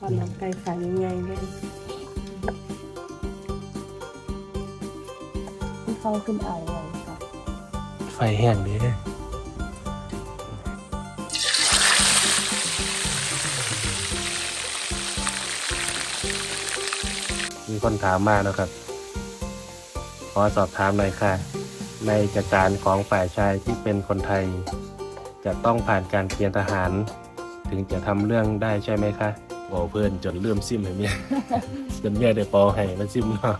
ทอดน้ำไก่ขายยังไงเลยที่เขาขึ้นอ่าวเลยค่ะไฟแห้งเด้มีคนถามมาแล้วครับ ขอสอบถามหน่อยค่ะ ในกิจการของฝ่ายชายที่เป็นคนไทย จะต้องผ่านการเกณฑ์ทหาร ถึงจะทำเรื่องได้ใช่ไหมคะ บอกเพื่อนจนเลื่อมซิมให้เมียจนเมียได้ปอให้มันซิมเนาะ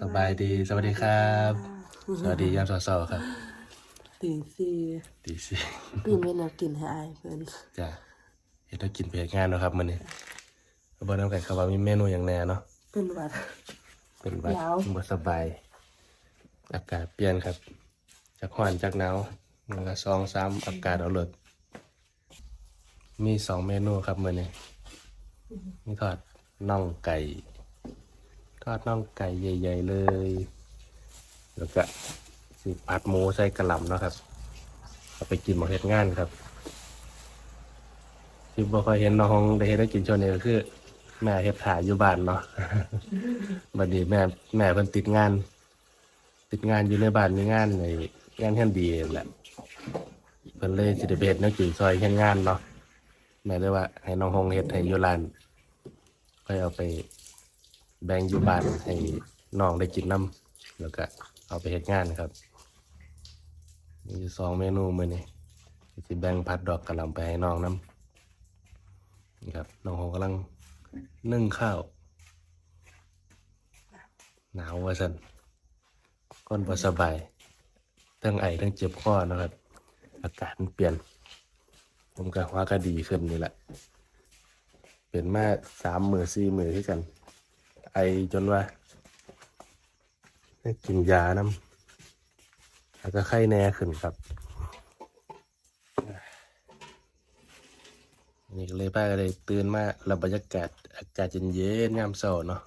สบายดีสวัสดีครับ สวัสดียามเช้าๆครับตื่นสี่ดีสิตื่นเวลากินให้อายเพิ่นจ้ะเฮ็ดให้กินเพลงานเนาะครับมื้อนี้ก็บ่นำกันครับว่ามีเมนูอย่างแน่เนาะเป็นหวัดเป็นหวัดหนาวบ่สบาย อากาศเปลี่ยนครับ จากร้อนจากหนาวมันก็สองสามอากาศเอาเลยมีสองเมนูครับมือนี้มีทอดน่องไก่ ทอดน่องไก่ใหญ่ ๆ เลย แล้วก็สิผัดหมูใส่กระหล่ำเนาะครับ เอาไปกินหมาเฮ็ดงานครับที่บ่ค่อยเห็นน้องได้เฮ็ดให้กินช่วงนี้ก็คือ แม่เฮ็ดถ่ายอยู่บ้านเนาะบัดนี้แม่แม่เพิ่นติดงาน ติดงานอยู่ในบ้านมีงานในงานแห่ดีแหละเพิ่นเลยสิได้ไปเฮ็ดนวกินซอยเฮ็ดงานเนาะแม่เลยว่า ให้น้องฮงเฮ็ดให้อยู่ร้านค่อยเอาไปแบ่งอยู่บ้านให้น้องได้กินนํแล้วก็เอาไปเฮ็ดงานครับมีสองเมนูมื้อนี้สิแบ่งผัดดอกกะหล่ำไปให้น้องนํนี่ครับน้องหงกำลังนึ่งข้าว หนาวว่าสัน ก้นบ่สบายทั้งไอทั้งเจ็บคอนะครับ อากาศมันเปลี่ยน ผมก็ว่าก็ดีขึ้นนี่แหละ เป็นมาสามมือสี่มือที่กัน ไอจนว่าได้กินยาน้ำแล้วก็ไข้แน่ขึ้นครับนี่ก็เลยป้าก็เลยตื่นมารับบรรยากาศอากาศเย็นๆยามเช้าเนาะ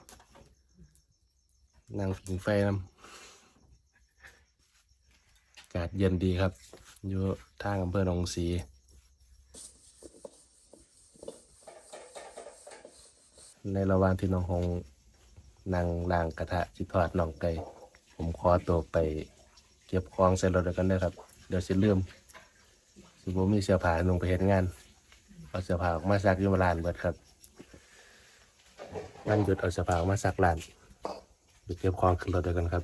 นั่งผิงไฟน้ำากาศเย็นดีครับ อยู่ทางอำเภอหนองสีในระหว่างที่น้องหงนั่งล้างกระทะจิทอดน่องไก่ผมขอตัวไปเก็บของใส่รถแล้วกันเด้ครับ เดี๋ยวสิลืมสิบมีเสื้อผ้าลงไปเฮ็ดงานเอาเสื้อผ้าออกมาซักยู่ร้านเบิดครับวันหยุดเอาเสื้อผ้าออกมาซักร้านไปเก็บของขึ้นรถด้วยกันครับ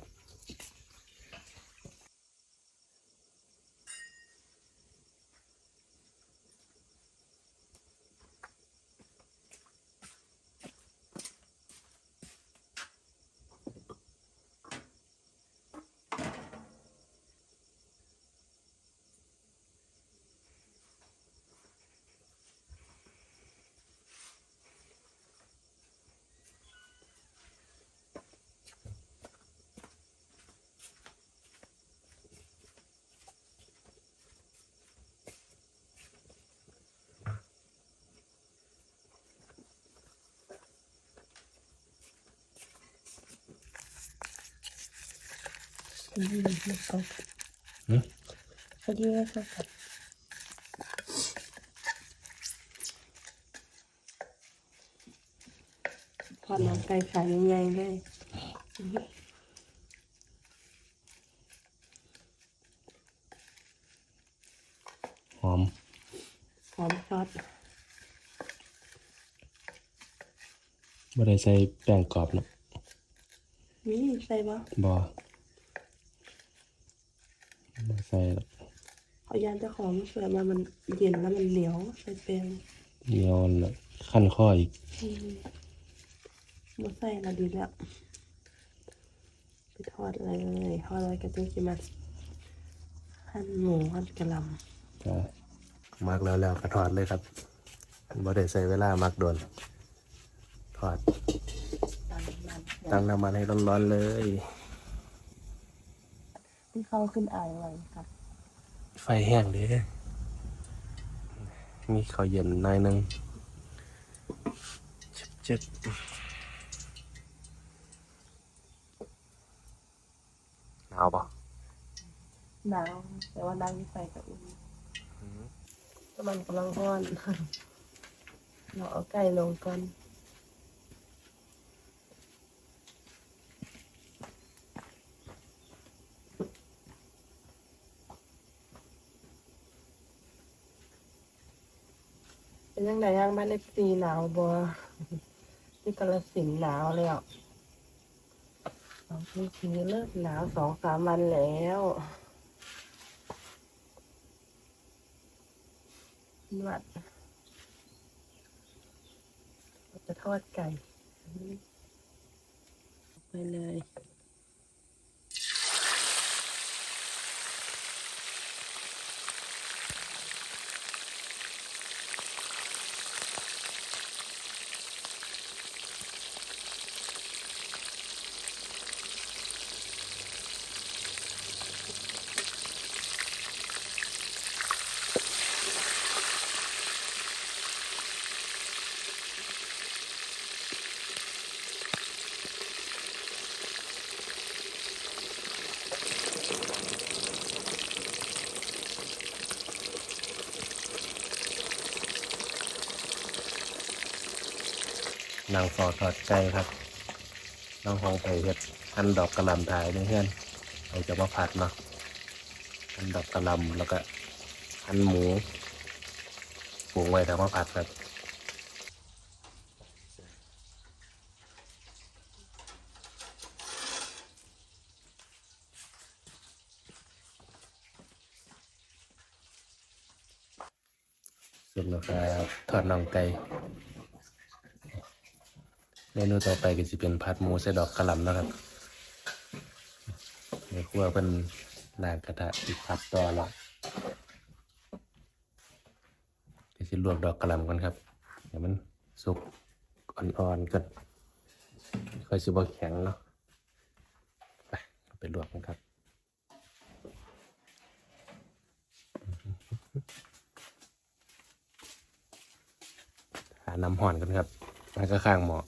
อืมมันตกหืมพอดีว่าเขากับทอน้ำไก่ขายยังไงเลยหอมหอมซอสไม่ได้ใส่แป้งกรอบนะนี่ใส่ปะบอบ่ ใส่หรอกเอายานเจ้าของเสือมามันเย็นแล้วมันเหนียวใส่เป็นเดียวน่ะขั้นข้ออีกมาใส่ละดีแล้วไปทอดอะไรเลยทอดอะไรกับเจ้าจิมาหั่นหมูหั่นกระหลจ้ะมักแล้วแล้วก็ทอดเลยครับบ่ได้ใส่เวลามักโดนทอดำตำมันตั้งน้ำมันให้ร้อนๆเลย ที่เขาขึ้นอ่าวเลยค่ะ ไฟแห้งเด้มีข้าวเย็นหน่อยหนึงจึ๊กๆหนาวปะหนาวแต่ว่านั่งใส่กับอุ่นแต่มันกำลังร้อนเราเอาไก่ลงก่อน เป็นยังไงย่างบ้านเล็กซีหนาวบ่ที่กาลสินหนาวเลยอะสองปีทีเลิกหนาวสองสามวันแล้วนวดเราจะทอดไก่ ไปเลย นางฟอทอดใจครับน้องหองไปเห็ดอันดอกกระลำถ่ายในเฮือนเราจะมาผัดเนาะอันดอกกระลำแล้วก็อันหมูปรุงไว้ทำมาผัดครับสุดแล้วครับทอดน่องไก่ มนูต่อไปก็จะเป็นผัดหมูใส่ดอกกระหล่ำนะครับในครัวเป็นนางกระทะอีกผัดต่อละก็จะลวกดอกกระหล่ำกันครับเดี๋ยวมันสุกอ่อนๆกันค่อยสิบ่แข็งเนาะไปไปลวกกันครับหาน้ำห่อนกันครับแล้วก็ข้างหม้อ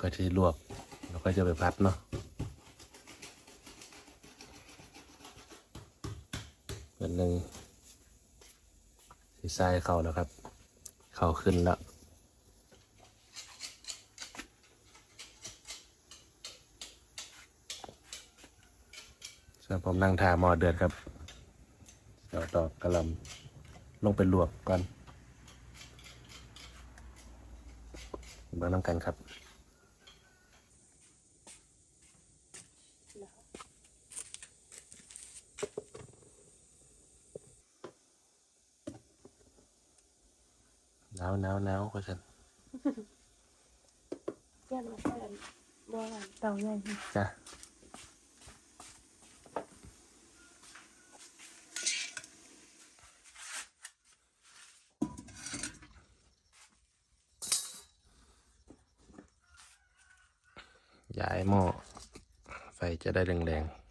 ก็จะลวกแล้วก็จะไปพัดเนาะเป็นหนึ่งสีทรายเข่าแล้วครับ เข่าขึ้นแล้วส่วนผมนั่งทาหมอเดือดครับเดี๋ยวดอกกระลำลงไปลวกก่อน เบิ่งน้ำกันครับหนาวหนาวหนาวเพราะฉันแย่มาแค่บ่หวานเตาใหญ่จ้ะ หม้อ ไฟจะได้แรงๆ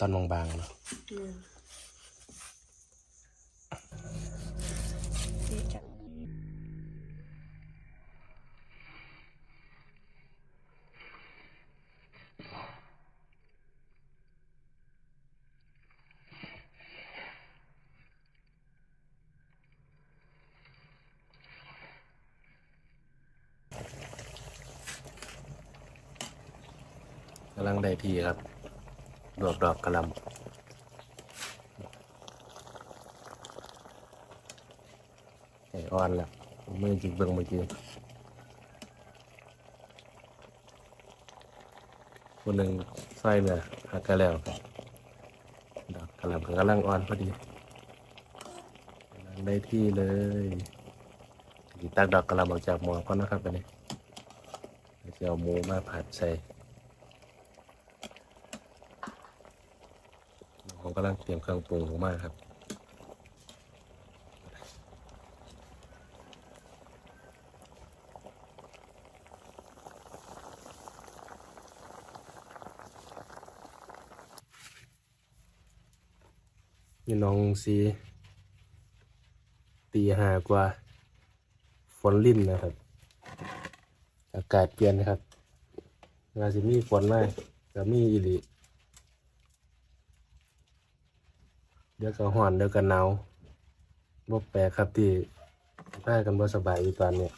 ตอนบางๆเนาะเนี่ยกำลังได้ทีครับ ดอกดอกกระลำไอ้อ่อนแล้วมือจิกเบิ่งมื่อกี้คนหนึ่งใส่เนื้อหักกันแล้วครับดอกกระลำกำลังอ่อนพอดีกำลังได้ที่เลยดีตักดอกกระลำออกจากหม้อก่อนนะครับไปนี่จะเอาหมูมาผัดใส่ผมกำลังเตรียมเครื่องปรุงลงมาครับนี่น้องซีตีหากว่าฝนลิ่นนะครับ อากาศเปลี่ยนนะครับงาสิมีฝนมากก็มีอีห เดี๋ยวก็ห่อนเดี๋ยวก็หนาวบ่แปลกครับที่พากันบ่สบายอยู่ตอนเนี้ย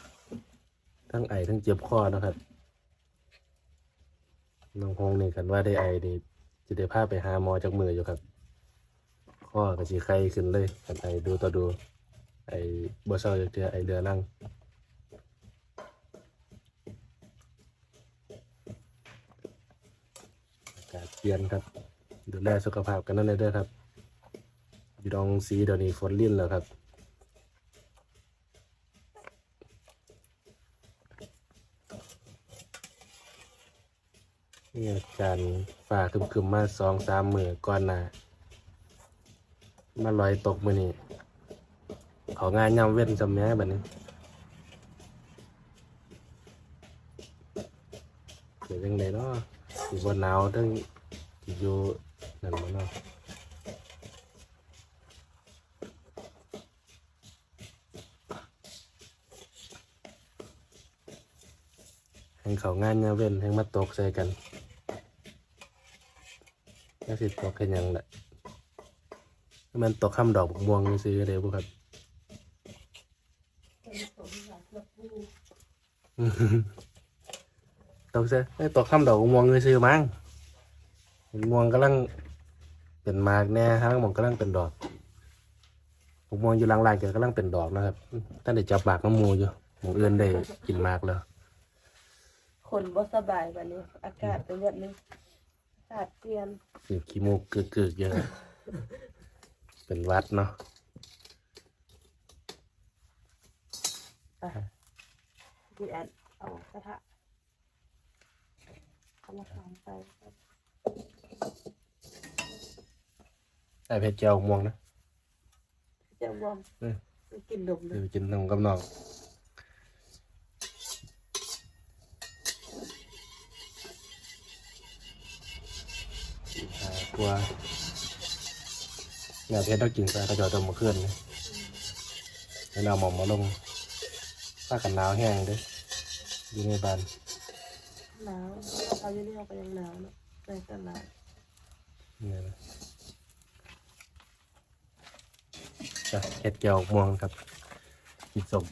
ทั้งไอทั้งเจ็บคอนะครับน้องคงนี่กันว่าได้ไอดีจะได้พาไปหาหมอจากมืออยู่ครับข้อก็สิไข้ขึ้นเลยกันไอดูต่อดู ไอบ่เศร้าจะเจอไอเรือนั่งอากาศเปลี่ยนครับ ดูแลสุขภาพกันนั่นเลยด้อครับ อยู่ดองสีเดี๋ยวนี้ฝนลิ่นแล้วครับนี่อาจารย์ฝ่าคึมๆมาสองสามมือก่อนหน้ามาลอยตกมือนี่ของงานยำเว้นจำแม่แบัดนี้เกิดยังไงเนาะสิบนหนาวทั้งอยู่นั่นมาเนาะ งเขางานยำเว้นแห่งมาตกใส่กันแล้วสิตกกันยังแหละมันตกข้ามดอกบักม่วงซื้อเลยบุครับตกซะไอ้ตกข้ามดอกบักม่วงซื้อมั้งม่วงกำลังเป็นหมากแน่ฮะม่วงกำลังเป็นดอกบักม่วงอยู่หลังลายก็กำลังเป็นดอกนะครับท่านได้จับปากน้ำมูอยู่หมูเอื่นได้กินหมากแล้ว คนบ่สบายวันนี้ อากาศเป็นแบบนี้อากาศเปลี่ยนคือขี้มูกกึกๆเยอะ เป็นหวัดเนาะพี่แอนเอากระทะเอามาทำไปใส่เพชรเจียวม่วงนะ จะบวมเออไปกินดมเลเดี๋ยยวกินนมกับน้องหา กลัวแนวเพชรต้องกินไปถ้าจอดตัวมาขึ้นนี่แล้วเอาหมอมมาลงผ้ากันหนาวแห้งเด้วยอยู่ในบ้านหนาวเราอยู่นี่เราก็ยังหนาวเนอะในตลาดนี่นะจะเห็ดเกียวม่วงครับกินสม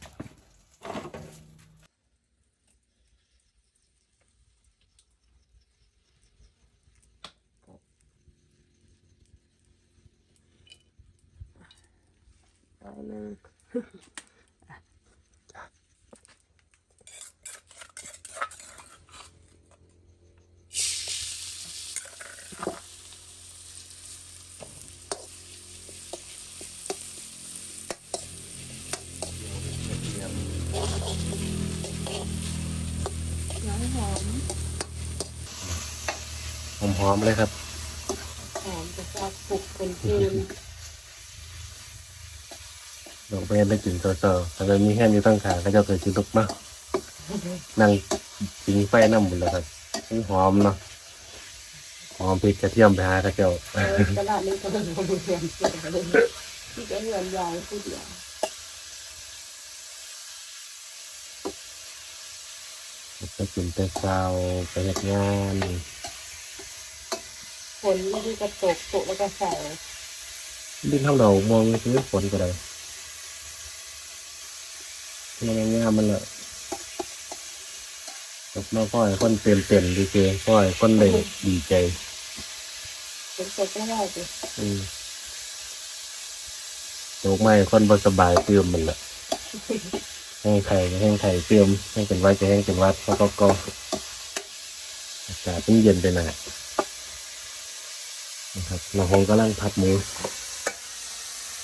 เอาหนึ่งน้ำหอมหอมๆเลยครับ หอมจะชอบปลุกเป็นคืน ลงไปได้กินโซโซแต่ตอนนี้แค่นี้ตั้งขาก็จะเกิดจุดลุกเนาะนั่งปิงไฟน้ำหมดแล้วครับหอมเนาะหอมพริกกระเทียมไปหากระเจียวเออตลาดนี้ก็เป็นโรงเรียนเสียเลยที่จะเรียนยายผู้เดียวไปกินแต่เช้าไปเฮ็ดงานฝนไม่ได้กระตกตกแล้วก็ใส่ดิ้นเท่าเรามองคือฝนก็ได้ มันงามมันละกับน้องพ่อยคนเต็มเต็มดีเจพ่อยคนเลยดีใจฝนตกก็ได้สิอืมโรคไม่คนบ่สบายเติมมันละแห้งไข่ก็แห้งไข่เติมแห้งเป็นหวัดก็แห้งเป็นหวัดเขาก็ก็อากาศต้องเย็นไปหน่อยนะครับเราคงกำลังพัดหมู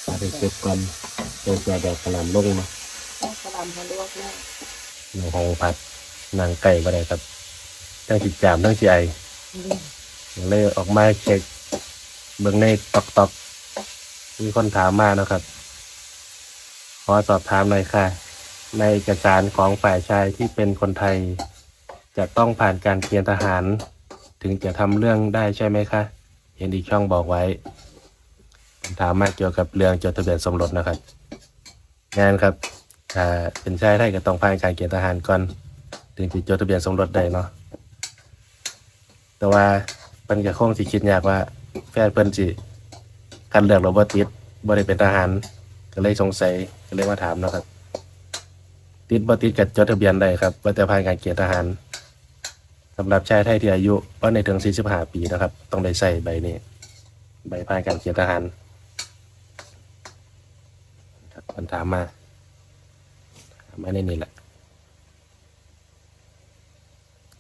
พัดให้เสร็จก่อนตัวเสือดอกกระหลำลงมา ต้องกระลำเขาลวกแม่หนูห้องผัดนางไก่ก็ได้ครับทั้งจิจามทั้งจีไอเลยออกมาเช็คเบื้องในตอกตอกมีคนถามมานะครับ ขอสอบถามหน่อยค่ะ ในเอกสารของฝ่ายชายที่เป็นคนไทย จะต้องผ่านการเกณฑ์ทหาร ถึงจะทำเรื่องได้ใช่ไหมคะเห็นอีกช่องบอกไว้ถามมาเกี่ยวกับเรื่องจดทะเบียนสมรสนะครับ งานครับ ถ้าเป็นชายไทยก็ต้องผ่านการเกณฑ์ทหารก่อนถึงจะจดทะเบียนสมรสได้เนาะแต่ว่าเพิ่นก็คงสิคิดยากว่า แฟนเพิ่นสิคัดเลือกเราบ่ติดบ่ได้เป็นทหาร ก็เลยสงสัยก็เลยมาถามเนาะครับ ติดบ่ติดก็จดทะเบียนได้ครับว่าแต่ผ่านการเกณฑ์ทหารสำหรับชายไทยที่อายุบ่าในถึง45ปีนะครับ ต้องได้ใส่ใบนี้ ใบผ่านการเกณฑ์ทหารครับมันถามมา มาในนี่แหละ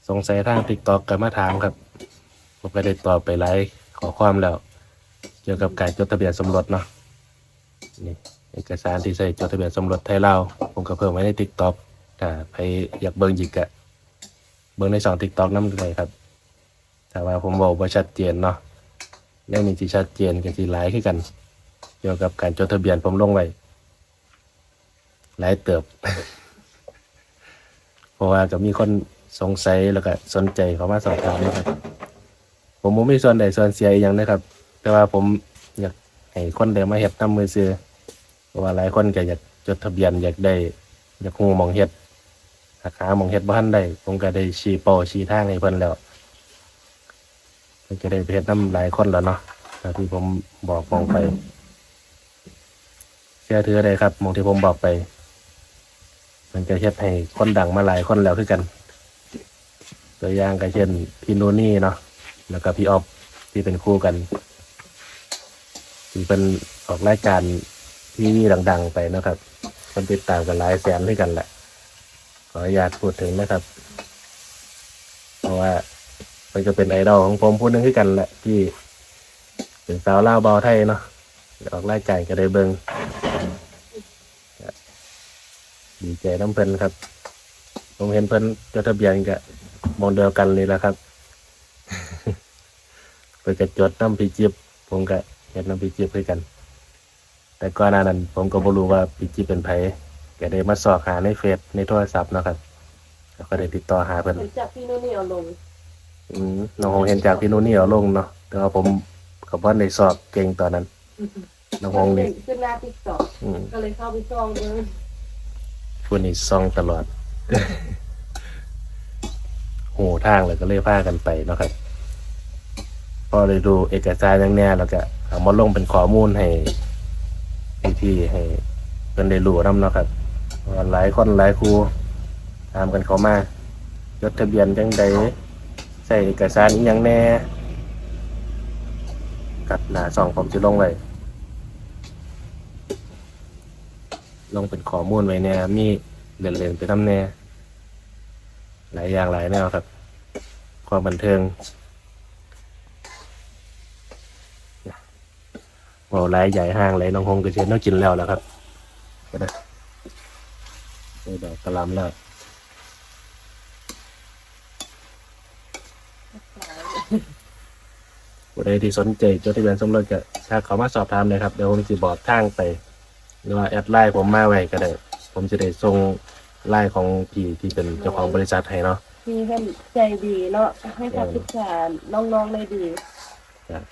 สงสัยทางติ๊กต็อกกันมาถามครับผมก็ได้ตอบไปไลฟ์ขอความแล้ว เกี่ยวกับการจดทะเบียนสมรสเนาะนี่เอกสารที่ใส่จดทะเบียนสมรสไทยลาผมก็เพิ่มไว้ในติ๊กต็อกถ้าใครอยากเบิ่งอีกอะเบิ่งในสองติ๊กต็อกนั่นเลยครับแต่ว่าผมบอกว่าชัดเจนเนาะเรื่องนี้ที่ชัดเจนกันที่ไลฟ์ขึ้นกัน เกี่ยวกับการจดทะเบียนผมลงไว้ หลายเติบ เพราะว่าก็มีคนสงสัยแล้วก็สนใจเขามาสอบถามนะครับ ผมบ่มีส่วนใดส่วนเสียอย่างนะครับ แต่ว่าผมอยากให้คนได้มาเฮ็ดน้ำมือซื้อเพราะว่าหลายคนก็อยากจดทะเบียนอยากได้ อยากฮู้หมองเฮ็ดหากหามองเฮ็ดบ่ทันได้ผมก็ได้ชี้เป้าชี้ทางให้เพิ่นแล้วเพิ่นก็ได้ไปเฮ็ดน้ำหลายคนแล้วเนาะตามที่ผมบอกมองไปเชื่อถือได้ครับมองที่ผมบอกไป มันก็เฮ็ดให้คนดังมาหลายคนแล้วคือกัน ตัวอย่างก็เช่นพี่โนนี่เนาะแล้วก็พี่ออฟที่เป็นคู่กันที่เป็นออกรายการที่ดัง ๆ ไปนะครับคนติดตามกันหลายแสนด้วยกันแหละ ขออนุญาตพูดถึงนะครับ เพราะว่ามันก็เป็นไอดอลของผมพูดนึงคือกันแหละ ที่เป็นสาวล่าเบาไทยเนาะออกรายการก็ได้เบิง ดีใจน้ำเพลินครับ ผมเห็นเพิ่นจดทะเบียนกับมองเดียวกันเลยแหละครับเพิ่นก็จดน้ำพีจิบผมก็เห็นน้ำพีจิบด้วยกัน แต่ก่อนหน้านั้น ผมก็บ่รู้ว่าพีจิบเป็นไผก็ได้มาสอบหาในเฟซในโทรศัพท์เนาะครับแล้วก็ได้ติดต่อหาเพิ่นหลังจากพี่นุ่นนี่เอาลงอืมน้องคงเห็นจากพี่โนนี่เอาลงเนาะแต่ว่าผมกับว่าในสอบเก่งตอนนั้นน้องคงนี่ขึ้นหน้าติ๊กต็อกอืมก็เลยเข้าไปซ่องเลย พูดนี่ซองตลอดโหทางเลยก็เลยพากันไปเนาะครับ พอได้ดูเอกสารอย่างแน่แล้วก็เอามาลงเป็นข้อมูลให้พี่ๆให้เพิ่นได้รู้นำเนาะครับว่าหลายคนหลายครูตามกันเข้ามาจดทะเบียนจังใดใส่เอกสารอหย่างแน่กับหน้าซองผมจะลงไว้ ลงเป็นข้อมูลไว้แน่มีเรียนๆไปทำแน่หลายอย่างหลายแนวครับ ความบันเทิงโอ้รายใหญ่ห้างเลยน้องคงกระเทียนต้องกินแล้วแล้วครับก็ได้ดอกกระลำแล้วผู้ใดที่สนใจจดทะเบียนสมรสก็ถ้าเขามาสอบถามเลยครับ เดี๋ยวผมจะบอกทางไป หรือว่าแอดไลน์ผมมาไว้ก็ได้ ผมจะได้ส่งไลน์ของพี่ที่เป็นเจ้าของบริษัทให้เนาะ พี่เพิ่นใจดีเนาะให้คำปรึกษาน้องๆเลยดีครับ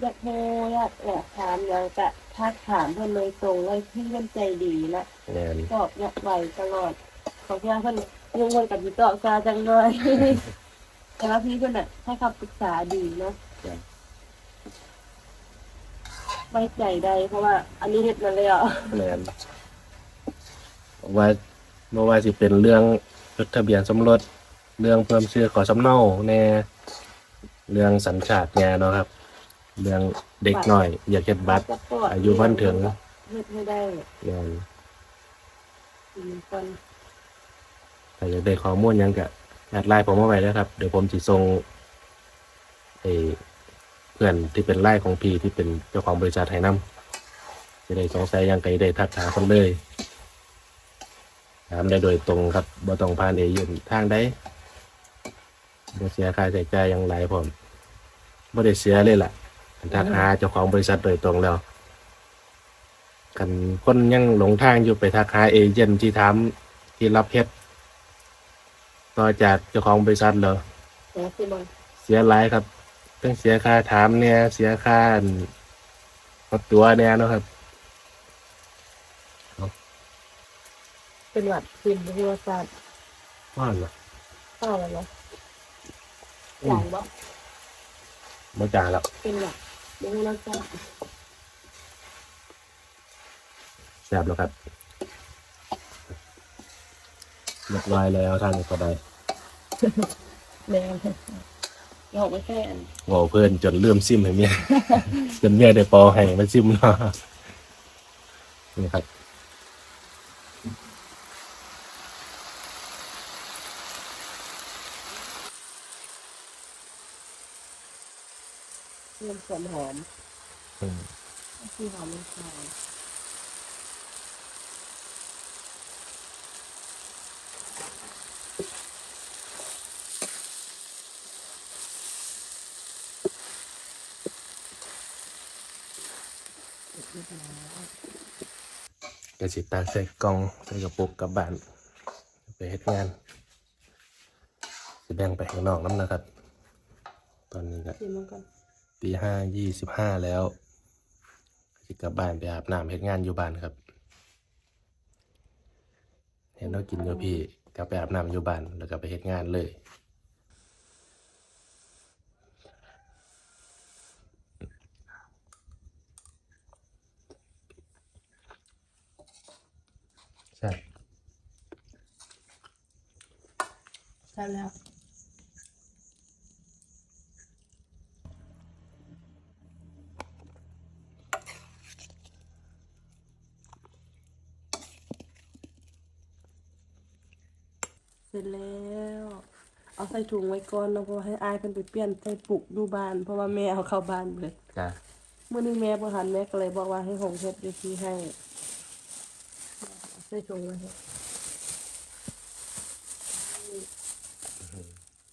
อยากโทรอยากอยากถามอยากจะทักถามเพิ่นเลยตรงเลยพี่เพิ่นใจดีนะงานตอบอยากไหวตลอดขอเพียงเพิ่นยังคนกับพี่ต่อซาจังเลย แต่ว่าพี่เพิ่นน่ะให้คำปรึกษาดีเนาะ ไว้ใจได้ เพราะว่า อันนี้เฮ็ดมาแล้วงานบอกว่าเมื่อว่าสิเป็นเรื่องจดทะเบียนสมรสเรื่องเพิ่มชื่อขอสำเนาแน่เรื่องสัญชาติแน่เนาะครับ เรื่องเด็กหน่อย อยากเก็บบัตร แล้วก็อายุวันถึงเฮ็ดให้ได้งานอืมคนถ้าอยากได้ข้อมูลหยังก็แอดไลน์ผมมาไว้แล้วครับ เดี๋ยวผมจะส่งไอ้ เพื่อนที่เป็นไลน์ของพี่ที่เป็นเจ้าของบริษัทให้นํจะได้สงสัยหยังไงได้ทักหาคนเลยถามได้โดยตรงครับบ่ต้องผ่านเอเย่นทางใดบ่เสียค่าใช้จ่ายหยังไรผมบ่ได้เสียเลยล่ะทักหาเจ้าของบริษัทโดยตรงแล้วกันคนยังหลงทางอยู่ไปทักหาเอเจนต์ที่ทำที่รับเพชรต่อจากเจ้าของบริษัทแล้วแต่ที่บอลเสียหลายครับ ต้องเสียค่าถามเนี่ยเสียค่าอั่นรถตัวเนี่ยเนาะครับ เป็นหวัดกินหัวสัตว์ว่านนะเข้าแล้วเนาะหลังบ่บ่จ่าแล้วเป็นหวัดดูแล้วก็แซ่บแล้วครับเรียบร้อยแล้วท่านก็ได้แดง เราไม่แค่อันโง่เพื่อนจนเลื่อมซิมให้เมีย จนเมียได้ปอให้มาซิมเนาะนี่ครับเริ่มส่วนหอมอืมที่หอมมันขา กระสิตากใส่กล่องใส่กระปุกกลับบ้านไปเฮ็ดงานจะแบ่งไปข้างนอกน้ำนะครับ ตอนนี้ก็ชิมมันก่อนตีห้ายี่สิบห้าแล้วจะกลับบ้านไปอาบน้ำเฮ็ดงานอยู่บ้านครับ เห็นเรากินอยู่พี่กลับไปอาบน้ำอยู่บ้านแล้วก็ไปเฮ็ดงานเลย ช่แล้วเสร็จแล้ว เอาใส่ถุงไว้ก่อนแล้วพอให้อายเพิ่นไปเปลี่ยนใส่ปุกดูบ้าน เพราะว่าแม่เอาเข้าบ้านเลยจ้าเมื่อนี้แม่บ่ทันแม่ก็เลยบอกว่าให้หงเฮ็ดอยู่ที่ให้เอาใส่ถุงไว้ให้อืม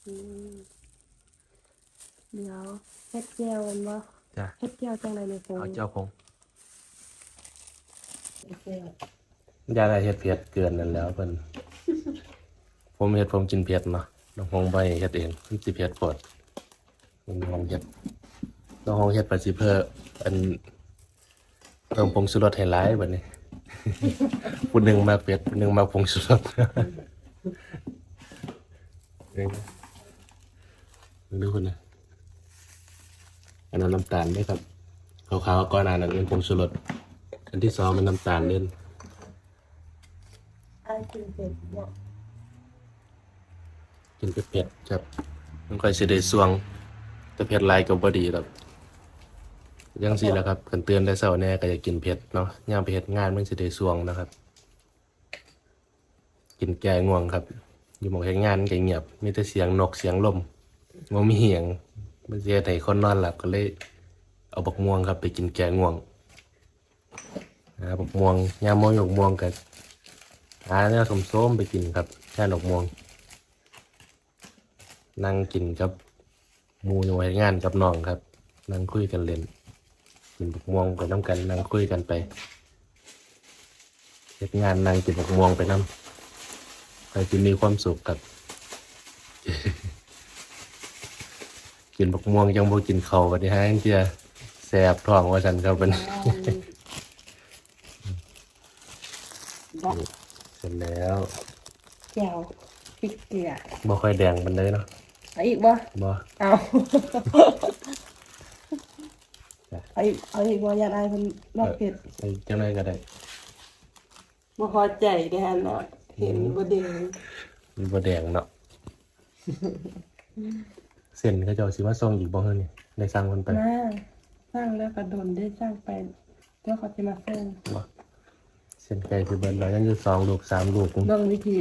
เดี๋ยวเฮ็ดแก้วมันบ่จ้าเฮ็ดแก้วจังไดในฟงเอาเจ้าพงเฮ็ดแก้วยาอะไรเฮ็ดเผ็ดเกินนั่นแล้วเพิ่นผมเฮ็ดผมกินเผ็ดเนาะน้องพงใบเฮ็ดเองมันสิเผ็ดโพดมันน้องเฮ็ดน้องพงเฮ็ดไปสิเพื่ออันเพิ่มผงชูรสให้หลายบัดนี้ผู้หนึงมาเผ็ดผู้หนึงมาผงชูรส องดูคนนะอันนั้นน้ำตาลด้วยครับขาวๆก่อนอันนั้นเป็นผงชูรสอันที่สองเป็นน้ำตาลเล่นอายกินเผ็ดบ่กินเผ็ดครับมันค่อยสิได้สวงแต่เผ็ดลายก็บ่ดีหรอกยังสิแหละครับคันเตือนได้เช้าแน่ก็จะกินเผ็ดเนาะย่ามไปเฮ็ดงานมันสิได้สวงนะครับ กินแก้ง่วงครับ อยู่หมองเฮ็ดงานมันก็เงียบมีแต่เสียงนกเสียงลม บ่มีเหียงมันเฮ็ดให้คนนอนหลับก็เลย เอาบักม่วงครับไปกินแก้ง่วงหาบักม่วงยามมองบักม่วงก็หาแนวส้มๆไปกินครับแค่ดอกม่วง นั่งกินกับมูอยู่ไว้งานกับน้องครับ นั่งคุยกันเล่นกินบักม่วงไปน้ำกันนั่งคุยกันไปเฮ็ดงานนั่งกินบักม่วงไปน้ำใครจะมีความสุขกับ กินบักม่วงยังบ่กินข้าวบัดนี้ฮะเที่ยแสบท้องว่าซั่นครับบัดนี้บ่เสร็จแล้วแก้วพริกเกลือบ่ค่อยแดงปานใดเนาะเอาอีกบ่บ่เอาเอาอีกเอาอีกบ่อยากอายเพิ่นนอกเผ็ดไอ้จังไดก็ได้บ่พอใจเด้อหั่นเนาะเห็นบ่เด้งมันบ่แดงเนาะ เส้นเขาเจ้าสิมาส่งอีกบ่เฮ้อนี่ได้สั่งคนไปมาสร้างแล้วก็โดนได้สร้างไปเดี๋ยวเขาจะมาเพิ่มบ่เส้นไก่คือเบิดเรายังอยู่สองลูกสามลูกเบิ่งวิธี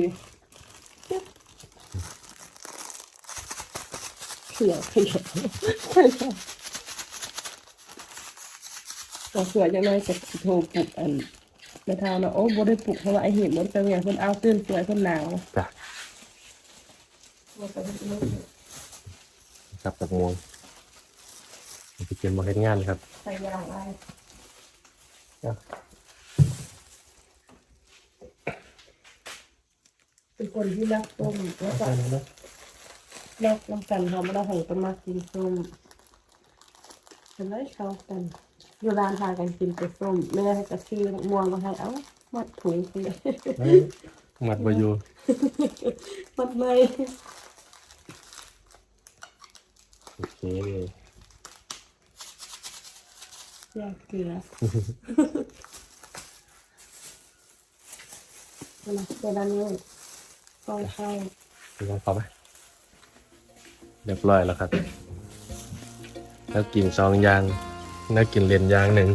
เขียวเขียวเราเสือจังเลยจะโทรปลุกอันในทางเนาะโอ้บ่ได้ปลุกเพราะว่าไอเห็นมันเป็นอย่างเพิ่นเอาตื่นสวยเพิ่นหนาวจ้ะ ครับตะงวงไปกินมาเฮ็ดงานครับใส่ยางไว้จ้ะเป็นคนที่รักส้มแล้วก็รักน้ำกันเขาไม่ได้ให้ต้องมากินส้มเป็นไรชอบกันอยู่ร้านทานกันกินแต่ส้มไม่ได้ให้กระชื่อมะม่วงก็ให้เอ้ามัดถุงไปเลยหมัดบอยู่มัดเลย โอเคอยากเกลือเวลาเวลานี้กองข้าวลองเข้าไปเรียบร้อยแล้วครับ แล้วกินซองยางแล้วกินเลนยางหนึ่ง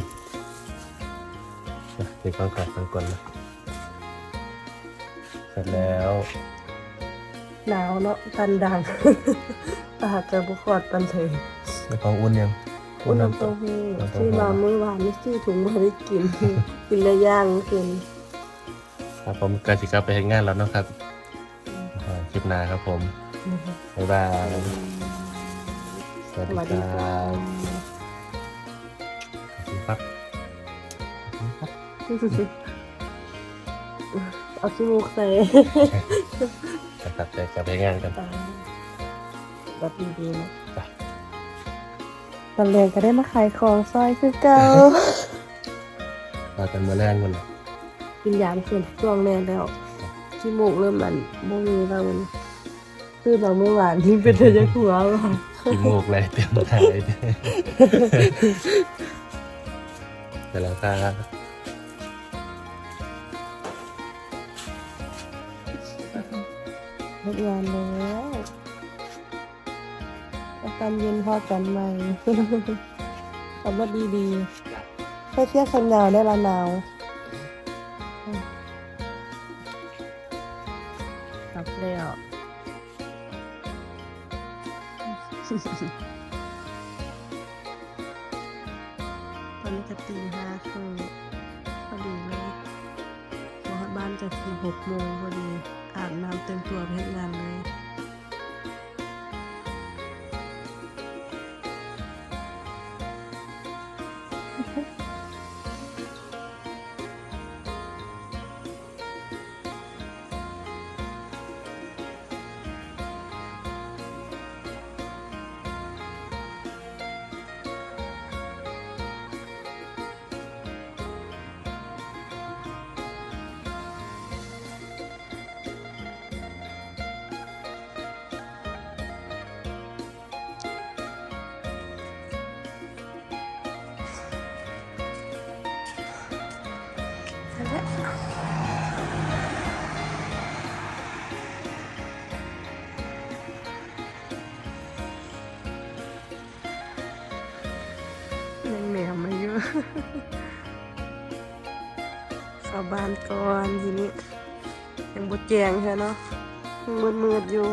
อะกินข้างขอบข้างกลนะเสร็จแล้ว หนาวเนาะตันดังตาจะบุคอดตันเถยแล้วของอุ่นยังอุ่นน้ำตเต้ากหู้น้ำเต้าหู้ที่มาเมื่อวานนี่ซื้อถุงมาได้กิน กินระย่างกินครับผมกาสิกลับไปเห็นงานแล้วเนาะครับอ่าคลิปหน้าครับผมบ๊ายบายสวัสสวัสดีดีคค่ะรับขอบคุณครับเอาขี้มูกใส่ นะครับจะกลับไปเฮ็ดงานกันตาแบบดีๆนะไปตอนแรงก็ได้มาขายของซอยคือเก่ามากันมาแรงมันกินยามคืนช่วงแน่แล้วขี้มูกเริ่มมันบ่มีแล้วมันคือเราเมื่อวานที่เป็นเธอจะหัวว่าขี้มูกเลยเต็มหายเลยไปแล้วค รับเลิกงานแล้วอาการเย็นพอกันไหมขับรถดีๆไปเที่ยวคันยาวได้ละหนาว ยังแหนมมาเยอะเข้าบ้านก่อนทีนี้ยังบดแจงใช่เนาะยังมืดๆอยู่